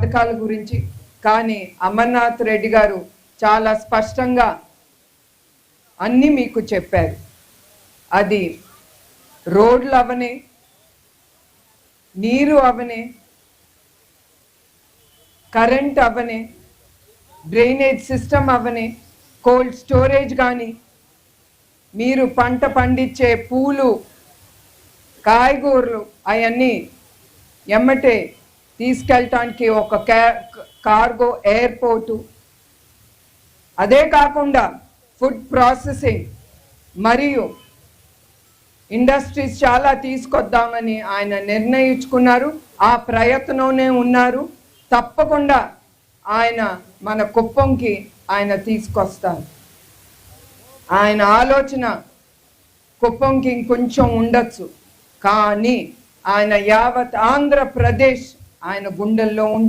పథకాల గురించి. కానీ అమర్నాథ్ రెడ్డి గారు చాలా స్పష్టంగా అన్నీ మీకు చెప్పారు. అది రోడ్లు అవనే నీరు అవనే కరెంట్ అవనే డ్రైనేజ్ సిస్టమ్ అవనే కోల్డ్ స్టోరేజ్ కానీ మీరు పంట పండించే పూలు కాయగూరలు అవన్నీ ఎమ్మటే తీసుకెళ్ళటానికి ఒక క్యా కార్గో ఎయిర్పోర్టు. అదే కాకుండా ఫుడ్ ప్రాసెసింగ్ మరియు ఇండస్ట్రీస్ చాలా తీసుకొద్దామని ఆయన నిర్ణయించుకున్నారు. ఆ ప్రయత్నంలోనే ఉన్నారు. తప్పకుండా ఆయన మన కుప్పంకి ఆయన తీసుకొస్తారు. ఆయన ఆలోచన కుప్పంకి ఇంకొంచెం ఉండొచ్చు. కానీ ఆయన యావత్ ఆంధ్రప్రదేశ్ ఆయన గుండెల్లో ఉంటుంది